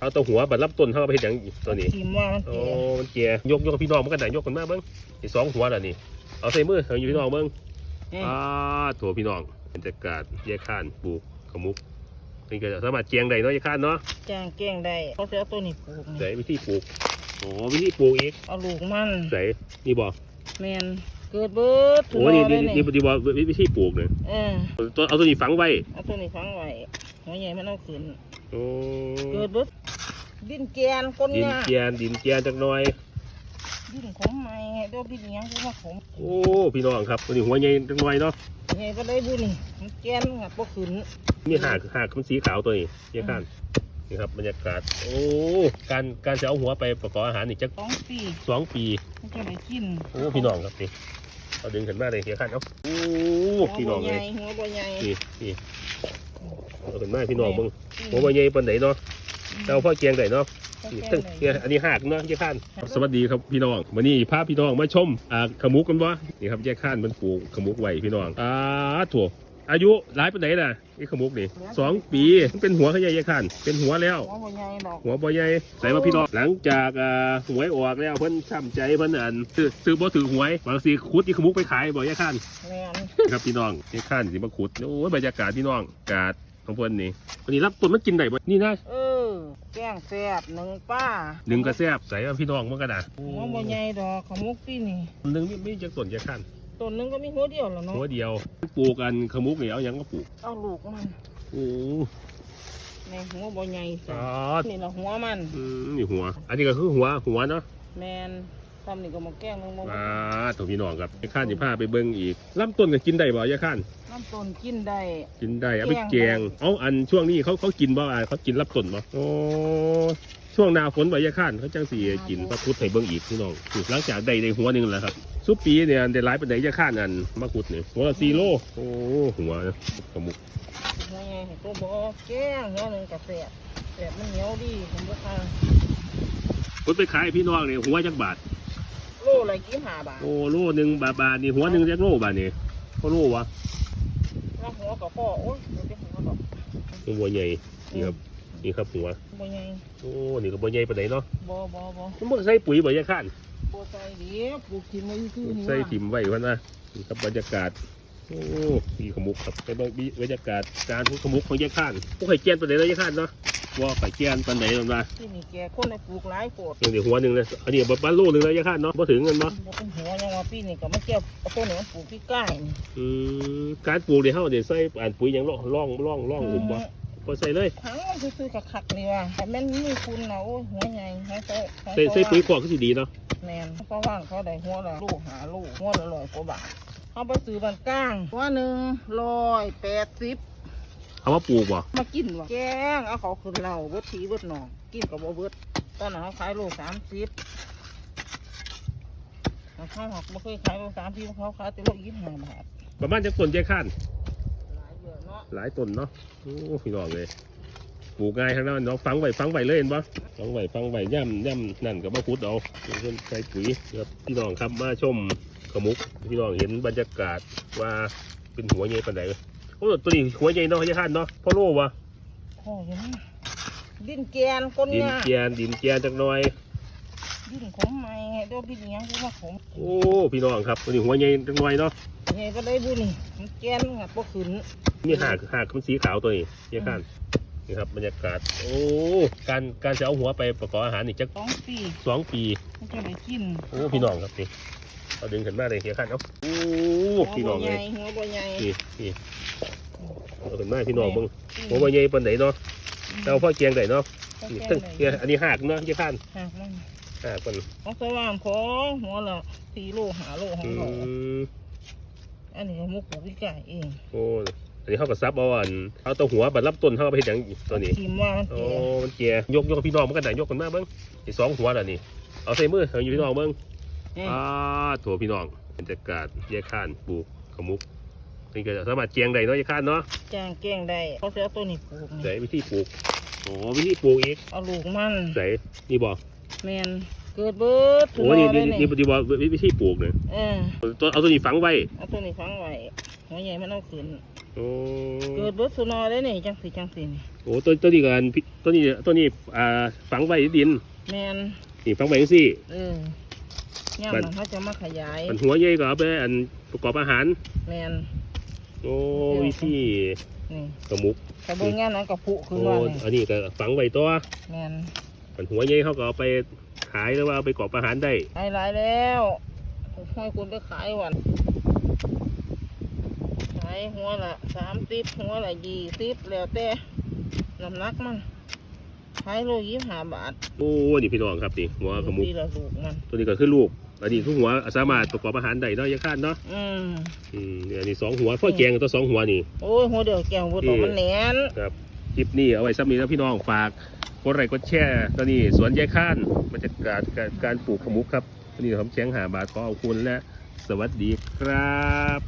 เอาตัวหัวบัดรับต้นเท่าไปเห็นอย่างตัวนี้ทิมว่ามันโอ้เจ๋มันเกียยกยกพี่น้องมันกันไหนยกกันมาเบิ้งอีสองหัวแล้วนี่เอาใส่มือเอาอยู่พี่น้องเบิ้งนี่อ่าถั่วพี่น้องบรรยากาศแยกข้านปลูกขมุกนี่ก็สามารถเจียงได้เนาะแยกข้านเนาะแจ้งเก้งได้เขาจะเอาตัวนี้ปลูกใส่นี่วิธีปลูกโอ้วิธีปลูกอีกเอาลูกมันใส่นี่บอกแมนเกิดเบิดโอ้นี่เลนี่ยนี่ปฏิบัติวิธีปลูกเนี่ยเออตัวเอาตัวนี้ฝังไว้เอาตัวนี้ฟังไว้หัวใหญ่มันเอาขึ้น โอ้เกิดเบิดดินแกนคนดินงาเจียนดินเจียนจักหน่อย ดินขมใหม่เดี๋ยวดินอิหยังคือว่าขมโอ้พี่น้องครับตัวนี้หัวใหญ่จักหน่อยเนาะใหญ่ก็ได้บุนี่มันแกนงัดบ่ขึ้นมีหากหากมันสีขาวตัวนี้แยกข้านนี่ครับบรรยากาศโอ้การการจะเอาหัวไปประกอบอาหารนี่จักสองปีสองปีมันจะได้กินโอ้พี่น้องครับนี่เอาดึงขึ้นมาเลยเฮียขันเอาโอ้หัวพี่น้บ่องใหเลญ่ยหัวบ่ใหญ่นี่นี่ เอาขึ้นมาพี่น้องเบิ่งหัวใบใหญ่ปานไหนเนาะเจ้าพ่อเกียงได้เนาะนี่ตึ้งเนี่ยอันนี้หากเนาะเฮียขันสวัสดีครับพี่น้องวันนี้พาพี่น้องมาชมอ่าขมุกกันบ่นี่ครับเฮียขันมันปลูกขมุกไว้พี่น้องอ่าถั่ว อายุหลายปานไหนล่ะไอ้ขมุกนี่สองปีมันเป็นหัวเขาใหญ่เฮียขันเป็นหัวแล้วหัวบ่ใหญ่ดอกหัวบ่ใหญ่ใส่มาพี่น้องหลังจากอ่าหวยออกแล้วเพิ่นช้ำใจเพิ่นอันซื้อซื้อบ่ถือหวยบางทีขุดอีขมุกไปขายบ่ยายข้านแม่นครับพี่น้องยายข้านสิมาขุดโอ้ยบรรยากาศพี่น้องอากาศของเพิ่นนี่วันนี้รับต้นมันกินได้บ่นี่นะเออแกงแซ่บหนึ่งป้าหนึ่งกระแซบใส่มาพี่น้องมันก็น่ะหัวบ่ใหญ่ดอกขมุกปีนี่หนึงมีมีจักต้นยายข้าน ต้นหนึงก็มีหัวเดียวแล้วเนาะหัวเดียวปลูกกันขมุกนี่เอาหยังมาปลูกเอาลูกมันโอ้ในหัวบ่ใหญ่อ๋จ้ะอนี่ละหัวมันอืมนี่หัว อันนี้ก็คือหัวหัวเนาะแมนทำนี่ก็มาแกล้งลงมาอ่าตัวพี่น้องครับยายข้านสิพาไปเบิ่งอีกลำต้นก็กินได้บ่ยายข้าน น้ำต้นกินได้กินได้เอาไปแกแกงงเอาอันช่วงนี้เขาเขากินบ่อะเขากินรับต้นบ่โอ้ ช่วงหนาฝนใบยาข้านเขาจังสีกินพระพุทธให้เบิ่งอีกพี่น้องหลังจากได้ได้หัวหนึงแล้วครับซุปปีเนี่ยได้หลายปานใดยาข้านอันมะขุดเนี่ยหัวละสี่โลโอ้หัวกระมุกหัวใหญ่ตัวบ่แกล้งหัวหนึ่งกระแสบแสบมันเหนียวดีผมบ่ทานพุดไปขายพี่น้องเนี่ยหัวจักบาทโลละกี่ห้าบาทโอ้โลหนึ่งบาทบาทนี่หัวหนึ่งจักโลบาทนี่เขาโลวะแล้วหัวกับพ่อโอ้ยเดี๋ยวจะหัวดอกหัวใหญ่นี่ครับ นี่ครับหัวบ่ใหญ่โอ้นี่ก็บ่ใหญ่ปานใดเนาะบ่บ่บ่มันบ่ใส่ปุ๋ยบ่ยาข้านบ่ใส่เดี๋ยวปลูกกินไว้คือนี่ใส่ว่าถิ่มไว้พันนะนี่ครับบรรยากาศโอ้มีขมุกครับไปเบิ่งบรรยากาศการทุกขมุกของยายข้านพวกไข่เจียนปันไหนเลยยายข้านเนาะว่าไข่เจียนปันไหนมันมาที่นี่แกคนได้ปลูกหลายโพดยังเดี๋ยวหัวหนึ่งเลยอันนี้บ้านโลหนึ่งเลยยายข้านเนาะพอถึงเงินเนาะบ่เป็นหัวยังว่าปีนี้ก็มาเก็บเอาต้นนี้มาปลูกที่ใกล้นี่อืมการปลูกเดี๋ยวเขาเดี๋ยวใส่อ่านปุ๋ยหยังล่องล่องล่องล่องอุ่มบ่ พอใส่เลยทั้งมันซื้อๆคักๆนี่ว่าแต่แม่นมีคุณนะโอ้ยหัวใหญ่หัวโตหัวโตใส่ใส่ปุ๋ยขอกก็สิดีเนาะแมนเพราะว่างเขาได้หัวละลูกหาลูกหัวละร้อยกว่าบาทเขาไปซื้อบันกลางหัวหนึ่งร้อยแปดสิบเอามาปลูกบ่มากินว่ะแกงเอาเขาขึ้นเหล้าเบิดทีเบิดหนองกินกับบ่เบิดตอนนั้นเขาขายโลสามสิบเขาหักไม่เคยขายโลสามสิบเขาขายแต่โลยี่สิบห้าบาทประมาณจะต้นยายข้าน หลายเยอะเนาะหลายต้นเนาะโอ้พี่น้องเลยปลูกง่ายทั้งนั้นเนาะฟังไว้ฟังไว้เลยเห็นปะฟังไว้ฟังไว้ย่ำย่ำนั่นกับมะพุดเอาเพิ่นใส่ปุ๋ยครับพี่น้องครับมาชมขมุกพี่น้องเห็นบรรยากาศว่าเป็นหัวใหญ่ปานใดโอ้ตัวนี้หัวใหญ่เนาะยายข้านเนาะพ่อโลวะพ่ออยังนะดินแกนคนดินงาเจียนดินเจียนจักหน่อย ดินขมใหม่เดี๋ยวดินอิหยังคือว่าขมโอ้พี่น้องครับตัวนี้หัวใหญ่จักหน่อยเนาะใหญ่ก็ได้บุนี่มันแกนงัดบ่ขึ้นมีหากหากมันสีขาวตัวนี้ยายข้านนี่ครับบรรยากาศโอ้การการจะเอาหัวไปประกอบอาหารนี่จักสองปีสองปีมันจะได้กินโอ้พี่น้องครับนี่เอาดึงขึ้นมาเลยเฮียขันเอาโอ้พี่น้องเลยหัวบ่ใหญ่นี่นี่เอาขึ้นมาพี่น้องเบิ่งหัวบ่ใหญ่ปานไหนเนาะเจ้าพ่อเกียงได้เนาะหัวนี่แกตึ้งนเนี่ยอันนี้หากเนาะเฮียขันหักมัน หากมันของสว่างของหัวละสี่โลหาโลของอืเรามอันนี้มุกปลูกที่ไก่เองโอ้อันนี้เขาก็ซับเอาอันเอาตัวหัวบัดรับต้นเขาก็ไปเฮ็ดหยังตัวนี้ทิมว่ามันโอ้เจ๋มันเกียยกยกพี่น้องมันกันไหนยกกันมาเบิ่งอีสองหัวแล้วนี่ เอาใส่มือเอาอยู่พี่น้องเบิ่งนี่อ่าถั่วพี่น้องบรรยากาศแยกข้านปลูกขมุกนี่ก็สามารถเจียงได้เนาะแยกข้านเนาะแจ้งเก้งได้เขาจะเอาตัวนี้ปลูกใส่วิธีปลูก โอ้วิธีปลูกอีกเอาลูกมันใส่นี่บอก แมนเกิดเบิดโอ้นี่นี่เลยนี่ปฏิบัติวิธีปลูกเนี่ยเออตัวเอาตัวนี้ฝังไว้เอาตัวนี้ฟังไว้หัวใหญ่มันเอาขึ้นโอ้เกิดเบิดสุนอได้นี่จังสีจังสีนี่โอ้ตัวตัวนี้กันตัวนี้ตัวนี้อ่าฝังไว้ในดินแมนนี่ฝังไว้จังซี่เออย่ามบัดนั้นเขาจะมาขยายอันหัวใหญ่ก็เอาไปอันประกอบอาหารแมนโอ้วิธีนี่กระมุกแต่เบิ่งงานนั้นกับผุขึ้นโอ้มานี่อันนี้ก็ฝังไว้ตัวแมน อันหัวใหญ่เขาก็เอาไปขายหรือว่าเอาไปประกอบอาหารได้ขายหลายแล้วให้คุณไปขายวันขายหัวละสามสิบหัวละยี่สิบแล้วแต่น้ำหนักมันขายโลยี่สิบห้าบาทโอ้นี่พี่น้องครับนี่หัวกระมุกทีละลูกมันตัวนี้ก็คือลูกอันนี้คือหัวสามารถประกอบอาหารได้เนาะยาข้านเนาะอืมอืมเนี่ยอันนี้สองหัวพ่อแกงกับตัวสองหัวนี่โอ้ยหัวเดียวแก้วหัวต่อมันแหนนครับคลิปนี้เอาไว้ซ้ำนี้นะพี่น้องฝาก กดไลค์กดแชร์ตอนนี้สวนยายข้านบรรยากาศการการปลูกขมุกครับตอนนี้ผมแจ้งหาบาทขอเอาคุณและสวัสดีครับ